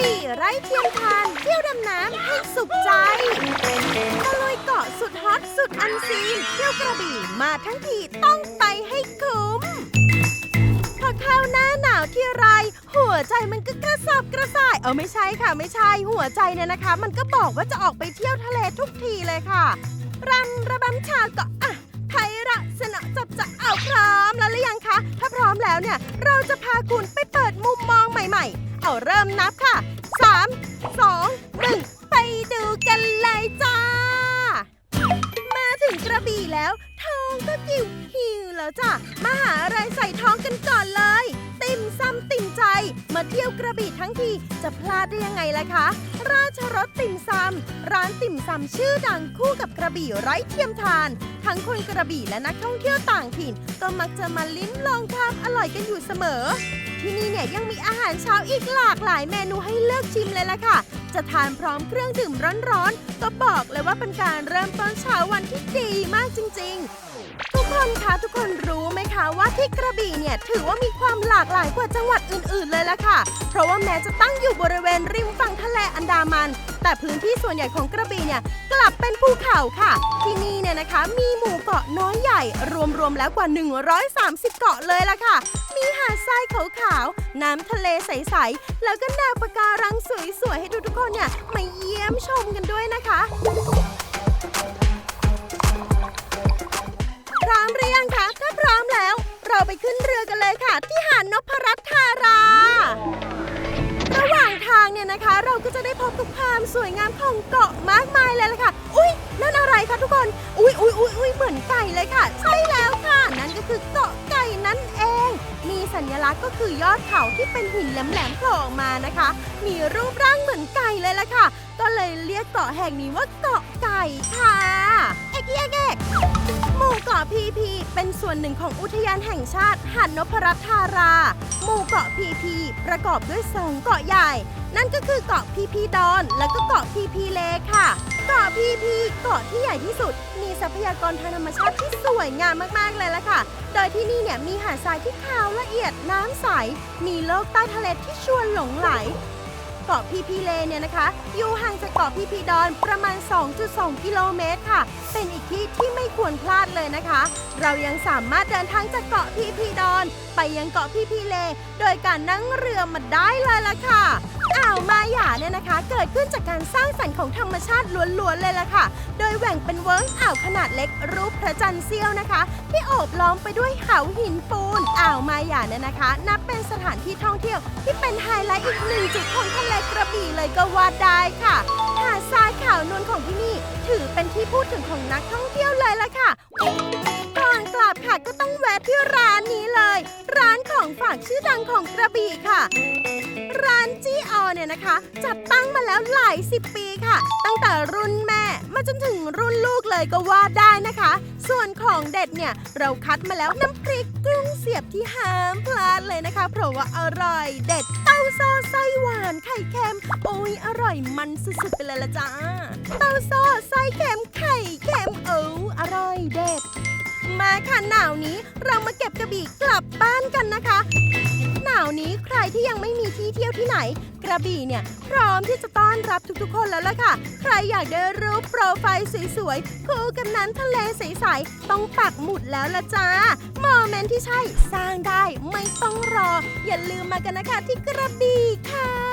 บี่ไร้เทียมทานเที่ยวดำน้ำให้สุขใจตะลุยเกาะสุดฮอตสุดอันซีนเที่ยวกระบี่มาทั้งทีต้องไปให้คุ้ม พอเข้าหน้าหนาวที่ไร หัวใจมันก็กระสับกระส่าย เออไม่ใช่ค่ะไม่ใช่ หัวใจเนี่ยนะคะ มันก็บอกว่าจะออกไปเที่ยวทะเลทุกทีเลยค่ะรำระบำชาก็อะไพระสนอจับจะเอาพร้อมแล้วหรือยังคะ ถ้าพร้อมแล้วเนี่ย เราจะพาคุณ แล้วจ้ะมาหาอะไรใส่ท้องกันก่อนเลย ติ่มซำติ่มใจ มาเที่ยวกระบี่ทั้งทีจะพลาดได้ยังไงล่ะคะ ราชรสติ่มซำร้านติ่มซำชื่อดังคู่กับกระบี่ไร้เทียมทาน ทั้งคนกระบี่และนักท่องเที่ยวต่างถิ่น ก็มักจะมาลิ้มลองความอร่อยกันอยู่เสมอ ที่นี่เนี่ยยังมีอาหารเช้าอีกหลากหลายเมนูให้เลือกชิมเลยล่ะค่ะจะทานพร้อมเครื่องดื่มร้อนๆ ก็บอกเลยว่าเป็นการเริ่มต้นเช้าวันที่ดีมากจริง ๆ คนคะทุกคนรู้ไหมคะว่าที่กระบี่เนี่ยถือว่ามีความหลากหลายกว่าจังหวัดอื่น ๆ เลยล่ะค่ะ เพราะว่าแม้จะตั้งอยู่บริเวณริมฝั่งทะเลอันดามัน แต่พื้นที่ส่วนใหญ่ของกระบี่เนี่ยกลับเป็นภูเขาค่ะ ที่นี่เนี่ยนะคะมีหมู่เกาะน้อยใหญ่ รวม ๆ แล้วกว่า 130 เกาะเลยล่ะค่ะ มีหาดทรายขาวๆน้ำทะเลใส ๆ แล้วก็แนวปะการังสวย ๆ ให้ทุกๆคนเนี่ยมาเยี่ยมชมกันด้วยนะคะ พร้อมหรือยังคะ ถ้าพร้อมแล้ว เราไปขึ้นเรือกันเลยค่ะ ที่หาดนพรัตน์ธารา ระหว่างทางเนี่ยนะคะ เราก็จะได้พบกับความสวยงามของเกาะมากมายเลยล่ะค่ะ อุ้ยนั่นอะไรคะทุกคน อุ้ยอุ้ยอุ้ยอุ้ยเหมือนไก่เลยค่ะ ใช่แล้วค่ะ นั่นก็คือเกาะ สัญลักษณ์ก็คือยอดเขาที่เป็นหินแหลมๆโผล่ออกมานะคะ มีรูปร่างเหมือนไก่เลยล่ะค่ะ ก็เลยเรียกเกาะแห่งนี้ว่าเกาะไก่ค่ะเอกเอกเอกหมู่เกาะพีพีเป็นส่วนหนึ่งของอุทยานแห่งชาติหาดนพรัตธารา หมู่เกาะพีพีประกอบด้วยสองเกาะใหญ่ นั่นก็คือเกาะพีพีดอน และก็เกาะพีพีเลค่ะ เกาะพีพี เกาะที่ใหญ่ที่สุด มีทรัพยากรทางธรรมชาติที่สวยงามมากๆเลยละค่ะ โดยที่นี่เนี่ยมีหาดทรายที่ขาวละเอียดน้ำใส มีโลกใต้ทะเลที่ชวนหลงไหล เกาะพีพีเลเนี่ยนะคะ อยู่ห่างจากเกาะพีพีดอนประมาณ 2.2 กิโลเมตรค่ะ เป็นอีกที่ที่ไม่ควรพลาดเลยนะคะ เรายังสามารถเดินทางจากเกาะพีพีดอน ไปยังเกาะพีพีเล โดยการนั่งเรือมาได้เลยล่ะค่ะอ่าวมาหยาเนี่ยนะคะ เกิดขึ้นจากการสร้างสรรค์ของธรรมชาติล้วนๆเลยล่ะค่ะ โดยแหว่งเป็นเวิ้งอ่าวขนาดเล็กรูปพระจันทร์เสี้ยวนะคะ ที่โอบล้อมไปด้วยเขาหินปูนอ่าวมาหยาเนี่ยนะคะ นับเป็นสถานที่ท่องเที่ยวที่เป็นไฮไลท์อีกหนึ่งจุดของทะเลกระบี่เลยก็ว่าได้ค่ะ หาดทรายขาวนวลของที่นี่ ถือเป็นที่พูดถึงของนักท่องเที่ยวเลยล่ะค่ะ ก่อนกลับค่ะก็ต้องแวะที่ร้านนี้เลย ร้านของฝากชื่อดังของกระบี่ค่ะ ร้านจี เนี่ยนะคะ จัดตั้งมาแล้วหลายสิบปีค่ะ ตั้งแต่รุ่นแม่มาจนถึงรุ่นลูกเลยก็ว่าได้นะคะ ส่วนของเด็ดเนี่ยเราคัดมาแล้วน้ำพริกกุ้งเสียบที่ห้ามพลาดเลยนะคะ เพราะว่าอร่อยเด็ดเต้าโซ่ไส้หวานไข่เค็มโอ้ยอร่อยมันสุดๆไปเลยละจ้าเต้าโซ่ไส้เค็มไข่เค็มเอออร่อย ค่ะหนาวนี้เรามาเก็บกระบี่กลับบ้านกันนะคะ หนาวนี้ใครที่ยังไม่มีที่เที่ยวที่ไหน กระบี่เนี่ย พร้อมที่จะต้อนรับทุกๆ คนแล้วล่ะค่ะ ใครอยากได้รูปโปรไฟล์สวยๆคู่กับนั้นทะเลใสๆต้องปักหมุดแล้วละจ้าโมเมนต์ที่ใช่สร้างได้ไม่ต้องรอ อย่าลืมมากันนะคะที่กระบี่ค่ะ